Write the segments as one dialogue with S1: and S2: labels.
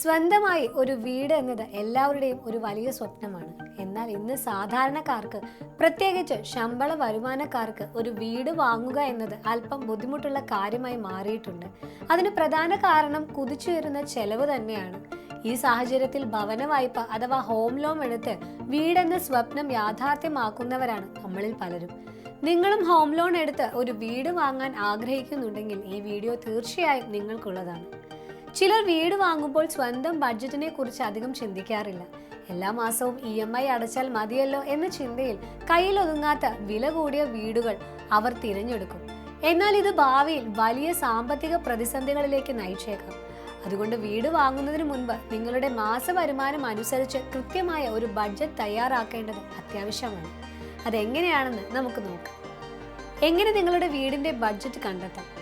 S1: സ്വന്തമായി ഒരു വീട് എന്നത് എല്ലാവരുടെയും ഒരു വലിയ സ്വപ്നമാണ്. എന്നാൽ ഇന്ന് സാധാരണക്കാർക്ക് പ്രത്യേകിച്ച് ശമ്പള വരുമാനക്കാർക്ക് ഒരു വീട് വാങ്ങുക എന്നത് അല്പം ബുദ്ധിമുട്ടുള്ള കാര്യമായി മാറിയിട്ടുണ്ട്. അതിന് പ്രധാന കാരണം കുതിച്ചുയരുന്ന ചെലവ് തന്നെയാണ്. ഈ സാഹചര്യത്തിൽ ഭവന വായ്പ അഥവാ ഹോം ലോൺ എടുത്ത് വീടെന്ന സ്വപ്നം യാഥാർത്ഥ്യമാക്കുന്നവരാണ് നമ്മളിൽ പലരും. നിങ്ങളും ഹോം ലോൺ എടുത്ത് ഒരു വീട് വാങ്ങാൻ ആഗ്രഹിക്കുന്നുണ്ടെങ്കിൽ ഈ വീഡിയോ തീർച്ചയായും നിങ്ങൾക്കുള്ളതാണ്. ചിലർ വീട് വാങ്ങുമ്പോൾ സ്വന്തം ബഡ്ജറ്റിനെ കുറിച്ച് അധികം ചിന്തിക്കാറില്ല. എല്ലാ മാസവും ഇ എം ഐ അടച്ചാൽ മതിയല്ലോ എന്ന ചിന്തയിൽ കയ്യിൽ ഒതുങ്ങാത്ത വില കൂടിയ വീടുകൾ അവർ തിരഞ്ഞെടുക്കും. എന്നാൽ ഇത് ഭാവിയിൽ വലിയ സാമ്പത്തിക പ്രതിസന്ധികളിലേക്ക് നയിച്ചേക്കാം. അതുകൊണ്ട് വീട് വാങ്ങുന്നതിന് മുൻപ് നിങ്ങളുടെ മാസ വരുമാനം അനുസരിച്ച് കൃത്യമായ ഒരു ബഡ്ജറ്റ് തയ്യാറാക്കേണ്ടത് അത്യാവശ്യമാണ്. അതെങ്ങനെയാണെന്ന് നമുക്ക് നോക്കാം. എങ്ങനെ നിങ്ങളുടെ വീടിന്റെ ബഡ്ജറ്റ് കണ്ടെത്താം?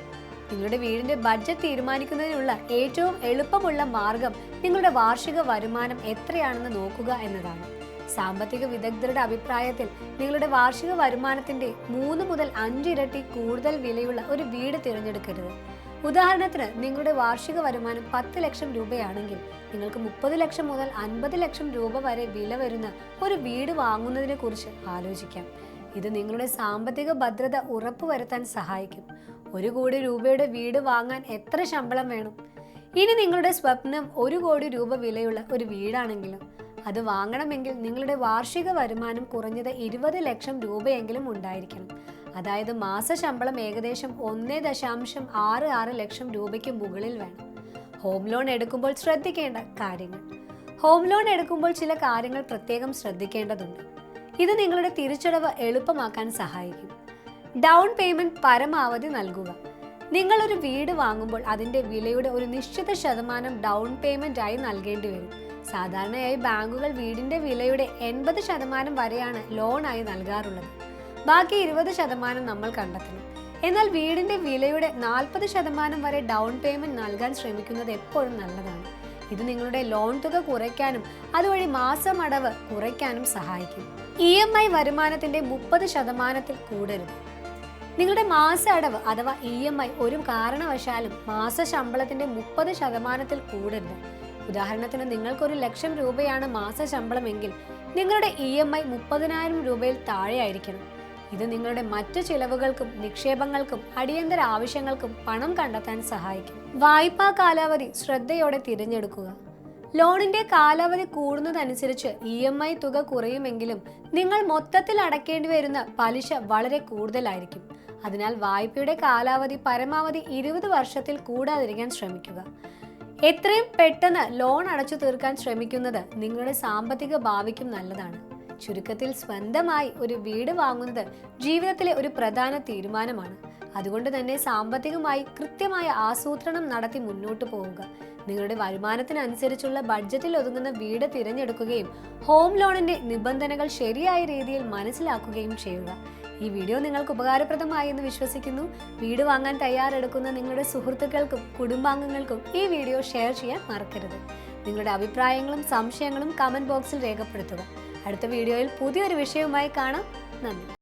S1: നിങ്ങളുടെ വീടിന്റെ ബഡ്ജറ്റ് തീരുമാനിക്കുന്നതിനുള്ള ഏറ്റവും എളുപ്പമുള്ള മാർഗം നിങ്ങളുടെ വാർഷിക വരുമാനം എത്രയാണെന്ന് നോക്കുക എന്നതാണ്. സാമ്പത്തിക വിദഗ്ധരുടെ അഭിപ്രായത്തിൽ നിങ്ങളുടെ വാർഷിക വരുമാനത്തിന്റെ മൂന്ന് മുതൽ അഞ്ചിരട്ടി കൂടുതൽ വിലയുള്ള ഒരു വീട് തിരഞ്ഞെടുക്കരുത്. ഉദാഹരണത്തിന് നിങ്ങളുടെ വാർഷിക വരുമാനം പത്ത് ലക്ഷം രൂപയാണെങ്കിൽ നിങ്ങൾക്ക് മുപ്പത് ലക്ഷം മുതൽ അൻപത് ലക്ഷം രൂപ വരെ വില വരുന്ന ഒരു വീട് വാങ്ങുന്നതിനെ കുറിച്ച് ആലോചിക്കാം. ഇത് നിങ്ങളുടെ സാമ്പത്തിക ഭദ്രത ഉറപ്പുവരുത്താൻ സഹായിക്കും. ഒരു കോടി രൂപയുടെ വീട് വാങ്ങാൻ എത്ര ശമ്പളം വേണം? ഇനി നിങ്ങളുടെ സ്വപ്നം ഒരു കോടി രൂപ വിലയുള്ള ഒരു വീടാണെങ്കിലും അത് വാങ്ങണമെങ്കിൽ നിങ്ങളുടെ വാർഷിക വരുമാനം കുറഞ്ഞത് ഇരുപത് ലക്ഷം രൂപയെങ്കിലും ഉണ്ടായിരിക്കണം. അതായത് മാസ ശമ്പളം ഏകദേശം ഒന്ന് ദശാംശം ആറ് ആറ് ലക്ഷം രൂപയ്ക്ക് മുകളിൽ വേണം. ഹോം ലോൺ എടുക്കുമ്പോൾ ശ്രദ്ധിക്കേണ്ട കാര്യങ്ങൾ. ഹോം ലോൺ എടുക്കുമ്പോൾ ചില കാര്യങ്ങൾ പ്രത്യേകം ശ്രദ്ധിക്കേണ്ടതുണ്ട്. ഇത് നിങ്ങളുടെ തിരിച്ചടവ് എളുപ്പമാക്കാൻ സഹായിക്കും. ഡൗൺ പേയ്മെന്റ് പരമാവധി നൽകുക. നിങ്ങൾ ഒരു വീട് വാങ്ങുമ്പോൾ അതിന്റെ വിലയുടെ ഒരു നിശ്ചിത ശതമാനം ഡൗൺ പേയ്മെന്റ് ആയി നൽകേണ്ടി വരും. സാധാരണയായി ബാങ്കുകൾ വീടിന്റെ വിലയുടെ എൺപത് ശതമാനം വരെയാണ് ലോണായി നൽകാറുള്ളത്. ബാക്കി ഇരുപത് ശതമാനം നമ്മൾ കണ്ടെത്തണം. എന്നാൽ വീടിന്റെ വിലയുടെ നാൽപ്പത് ശതമാനം വരെ ഡൗൺ പേയ്മെന്റ് നൽകാൻ ശ്രമിക്കുന്നത് എപ്പോഴും നല്ലതാണ്. ഇത് നിങ്ങളുടെ ലോൺ തുക കുറയ്ക്കാനും അതുവഴി മാസം അടവ് കുറയ്ക്കാനും സഹായിക്കും. ഇ എം ഐ വരുമാനത്തിന്റെ മുപ്പത് ശതമാനത്തിൽ കൂടരുത്. നിങ്ങളുടെ മാസ അടവ് അഥവാ ഇ എം ഐ ഒരു കാരണവശാലും മാസ ശമ്പളത്തിന്റെ മുപ്പത് ശതമാനത്തിൽ കൂടരുത്. ഉദാഹരണത്തിന് നിങ്ങൾക്കൊരു ലക്ഷം രൂപയാണ് മാസ ശമ്പളമെങ്കിൽ നിങ്ങളുടെ ഇ എം ഐ മുപ്പതിനായിരം രൂപയിൽ താഴെയായിരിക്കണം. ഇത് നിങ്ങളുടെ മറ്റു ചിലവുകൾക്കും നിക്ഷേപങ്ങൾക്കും അടിയന്തര ആവശ്യങ്ങൾക്കും പണം കണ്ടെത്താൻ സഹായിക്കും. വായ്പാ കാലാവധി ശ്രദ്ധയോടെ തിരഞ്ഞെടുക്കുക. ലോണിന്റെ കാലാവധി കൂടുന്നതനുസരിച്ച് ഇ എം ഐ തുക കുറയുമെങ്കിലും നിങ്ങൾ മൊത്തത്തിൽ അടക്കേണ്ടി വരുന്ന പലിശ വളരെ കൂടുതലായിരിക്കും. അതിനാൽ വായ്പയുടെ കാലാവധി പരമാവധി ഇരുപത് വർഷത്തിൽ കൂടാതിരിക്കാൻ ശ്രമിക്കുക. എത്രയും പെട്ടെന്ന് ലോൺ അടച്ചു തീർക്കാൻ ശ്രമിക്കുന്നത് നിങ്ങളുടെ സാമ്പത്തിക ഭാവിക്കും നല്ലതാണ്. ചുരുക്കത്തിൽ സ്വന്തമായി ഒരു വീട് വാങ്ങുന്നത് ജീവിതത്തിലെ ഒരു പ്രധാന തീരുമാനമാണ്. അതുകൊണ്ട് തന്നെ സാമ്പത്തികമായി കൃത്യമായ ആസൂത്രണം നടത്തി മുന്നോട്ട് പോവുക. നിങ്ങളുടെ വരുമാനത്തിനനുസരിച്ചുള്ള ബഡ്ജറ്റിൽ ഒതുങ്ങുന്ന വീട് തിരഞ്ഞെടുക്കുകയും ഹോം ലോണിന്റെ നിബന്ധനകൾ ശരിയായ രീതിയിൽ മനസ്സിലാക്കുകയും ചെയ്യുക. ഈ വീഡിയോ നിങ്ങൾക്ക് ഉപകാരപ്രദമായി എന്ന് വിശ്വസിക്കുന്നു. വീട് വാങ്ങാൻ തയ്യാറെടുക്കുന്ന നിങ്ങളുടെ സുഹൃത്തുക്കൾക്കും കുടുംബാംഗങ്ങൾക്കും ഈ വീഡിയോ ഷെയർ ചെയ്യാൻ മറക്കരുത്. നിങ്ങളുടെ അഭിപ്രായങ്ങളും സംശയങ്ങളും കമന്റ് ബോക്സിൽ രേഖപ്പെടുത്തുക. അടുത്ത വീഡിയോയിൽ പുതിയൊരു വിഷയവുമായി കാണാം. നന്ദി.